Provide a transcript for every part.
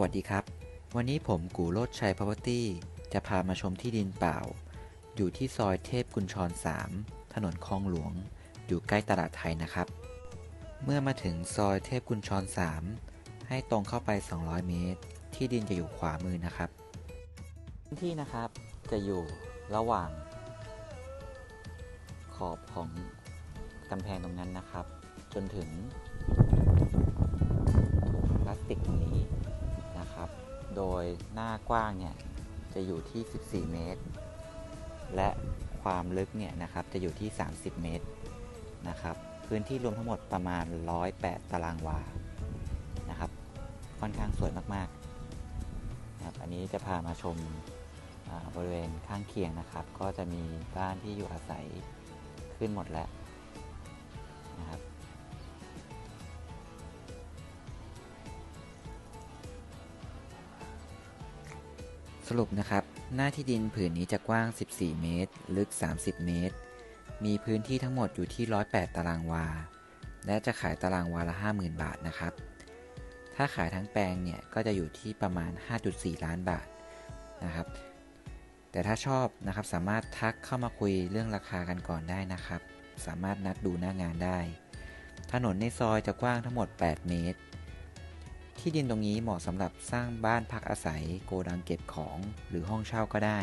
วัสดีครับ วันนี้ผมกูโรดชัย Property จะพามาชมที่ดินเปล่า อยู่ที่ซอยเทพกุญชร 3 ถนนคลองหลวง อยู่ใกล้ตลาดไทยนะครับ เมื่อมาถึงซอยเทพกุญชร 3 ให้ตรงเข้าไป 200 เมตร ที่ดินจะอยู่ขวามือนะครับพื้นที่นะครับจะอยู่ระหว่าง ขอบของกำแพงตรงนั้นนะครับ จนถึง ยหน้ากว้างเนี่ยจะอยู่ที่ 14 เมตร และความลึกเนี่ยนะครับจะอยู่ที่ 30 เมตรนะครับพื้นที่รวมทั้งหมดประมาณ 108 ตารางวานะครับค่อนข้างสวยมากๆนะครับอันนี้จะพามาชมบริเวณข้างเคียงนะครับ ก็จะมีบ้านที่อยู่อาศัยขึ้นหมดแล้ว สรุปนะครับ หน้าที่ดินผืนนี้จะกว้าง 14 เมตร ลึก 30 เมตร มีพื้นที่ทั้งหมดอยู่ที่ 108 ตารางวา และจะขายตารางวาละ 50,000 บาทนะครับ ถ้าขายทั้งแปลงเนี่ย ก็จะอยู่ที่ประมาณ 5.4 ล้านบาทนะครับ แต่ถ้าชอบนะครับสามารถทักเข้ามาคุยเรื่องราคากันก่อนได้นะครับ สามารถนัดดูหน้างานได้ ถนนในซอยจะกว้างทั้งหมด 8 เมตร ที่ดินตรงนี้เหมาะสำหรับสร้างบ้านพักอาศัย โกดังเก็บของหรือห้องเช่าก็ได้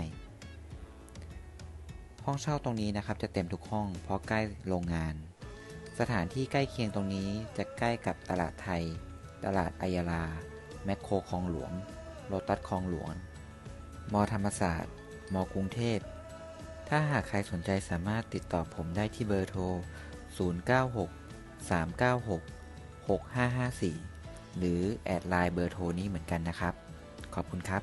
ห้องเช่าตรงนี้นะครับจะเต็มทุกห้องเพราะใกล้โรงงาน สถานที่ใกล้เคียงตรงนี้จะใกล้กับตลาดไทย ตลาดอัยาลา แมคโครคลองหลวง โลตัสคลองหลวง มอธรรมศาสตร์ มอกรุงเทพ ถ้าหากใครสนใจสามารถติดต่อผมได้ที่เบอร์โทร 096 396 6554 หรือแอดไลน์เบอร์โทรนี้เหมือนกันนะครับ ขอบคุณครับ